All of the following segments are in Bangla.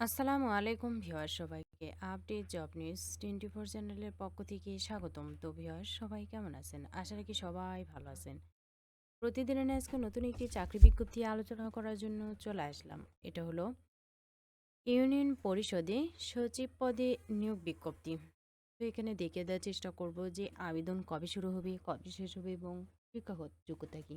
আসসালামু আলাইকুম ভিউয়ার সবাইকে। Update job news twenty four চ্যানেলের পক্ষ থেকে স্বাগতম। তো ভিউয়ার সবাই কেমন আছেন? আশা রাখি সবাই ভালো আছেন। প্রতিদিনের আজকে নতুন একটি চাকরি বিজ্ঞপ্তি আলোচনা করার জন্য চলে আসলাম। এটা হলো, ইউনিয়ন পরিষদে সচিব পদে নিয়োগ বিজ্ঞপ্তি। তো এখানে দেখে দেওয়ার চেষ্টা করব যে আবেদন কবে শুরু হবে, কবে শেষ হবে এবং শিক্ষাগত যোগ্যতা কী।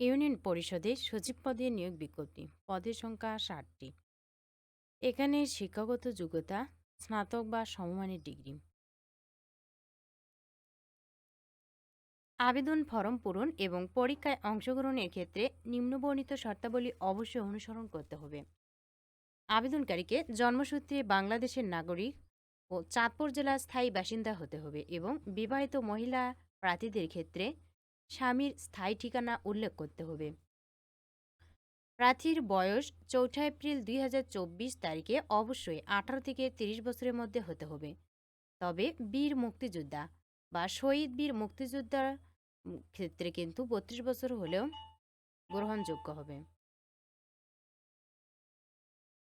ইউনিয়ন পরিষদে সচিব পদে নিয়োগ বিজ্ঞপ্তি, পদের সংখ্যা ষাটটি। এখানে শিক্ষাগত যোগ্যতা, স্নাতক বা সমমানের ডিগ্রি। আবেদন ফরম পূরণ এবং পরীক্ষায় অংশগ্রহণের ক্ষেত্রে নিম্নবর্ণিত শর্তাবলী অবশ্যই অনুসরণ করতে হবে। আবেদনকারীকে জন্মসূত্রে বাংলাদেশের নাগরিক ও চাঁদপুর জেলার স্থায়ী বাসিন্দা হতে হবে এবং বিবাহিত মহিলা প্রার্থীদের ক্ষেত্রে স্বামীর স্থায়ী ঠিকানা উল্লেখ করতে হবে। প্রার্থীর বয়স চৌঠা এপ্রিল দুই হাজার চব্বিশ তারিখে অবশ্যই আঠারো থেকে ৩০ বছরের মধ্যে হতে হবে। তবে বীর মুক্তিযোদ্ধা বা শহীদ বীর মুক্তিযোদ্ধার ক্ষেত্রে কিন্তু বত্রিশ বছর হলেও গ্রহণযোগ্য হবে।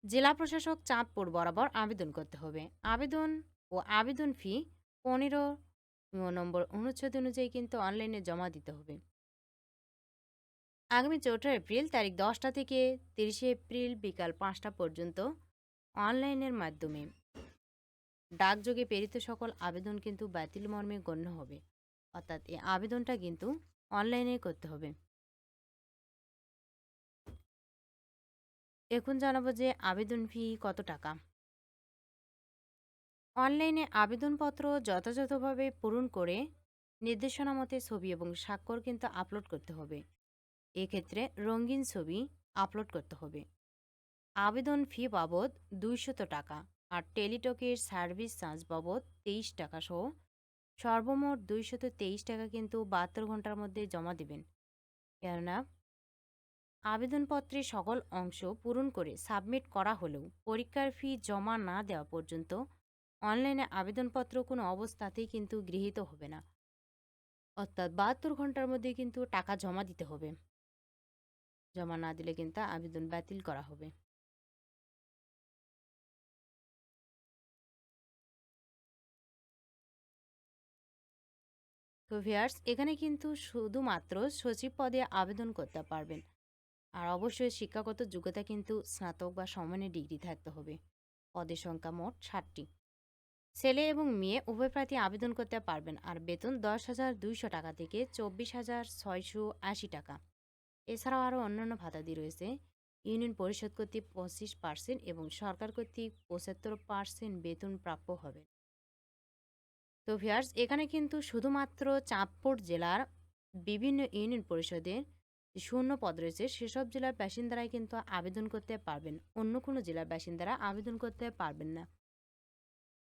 জেলা প্রশাসক চাঁদপুর বরাবর আবেদন করতে হবে। আবেদন ও আবেদন ফি পনেরো নম্বর অনুচ্ছেদ অনুযায়ী কিন্তু অনলাইনে জমা দিতে হবে। আগামী চৌঠা এপ্রিল তারিখ দশটা থেকে তিরিশে এপ্রিল বিকাল পাঁচটা পর্যন্ত অনলাইনের মাধ্যমে। ডাকযোগে প্রেরিত সকল আবেদন কিন্তু বাতিল মর্মে গণ্য হবে। অর্থাৎ এই আবেদনটা কিন্তু অনলাইনে করতে হবে। এখন জানাব যে আবেদন ফি কত টাকা? অনলাইনে আবেদনপত্র যথাযথভাবে পূরণ করে নির্দেশনা মতে ছবি এবং স্বাক্ষর কিন্তু আপলোড করতে হবে। এক্ষেত্রে রঙিন ছবি আপলোড করতে হবে। আবেদন ফি বাবদ দুইশত টাকা আর টেলিটকের সার্ভিস চার্জ বাবদ তেইশ টাকা সহ সর্বমোট দুইশত তেইশ টাকা কিন্তু বাহাত্তর ঘণ্টার মধ্যে জমা দেবেন। কেননা আবেদনপত্রের সকল অংশ পূরণ করে সাবমিট করা হলেও পরীক্ষার ফি জমা না দেওয়া পর্যন্ত অনলাইনে আবেদনপত্র কোনো অবস্থাতেই কিন্তু গৃহীত হবে না। অর্থাৎ বাহাত্তর ঘণ্টার মধ্যে কিন্তু টাকা জমা দিতে হবে। জমা না দিলে কিন্তু আবেদন বাতিল করা হবে। তো ভিয়ার্স এখানে কিন্তু শুধুমাত্র সচিব পদে আবেদন করতে পারবেন। আর অবশ্যই শিক্ষাগত যোগ্যতা কিন্তু স্নাতক বা সমানের ডিগ্রি থাকতে হবে। পদের সংখ্যা মোট ষাটটি। ছেলে এবং মেয়ে উভয় প্রার্থী আবেদন করতে পারবেন। আর বেতন দশ হাজার দুইশো টাকা থেকে চব্বিশ হাজার ছয়শো আশি টাকা। এছাড়াও আরও অন্যান্য ভাতাদি রয়েছে। ইউনিয়ন পরিষদ কর্তৃক পঁচিশ পার্সেন্ট এবং সরকার কর্তৃক পঁচাত্তর পার্সেন্ট বেতন প্রাপ্য হবে। তো ভিয়ার্স এখানে কিন্তু শুধুমাত্র চাঁদপুর জেলার বিভিন্ন ইউনিয়ন পরিষদের শূন্য পদ রয়েছে। সেসব জেলার বাসিন্দারাই কিন্তু আবেদন করতে পারবেন। অন্য কোনো জেলার বাসিন্দারা আবেদন করতে পারবেন না।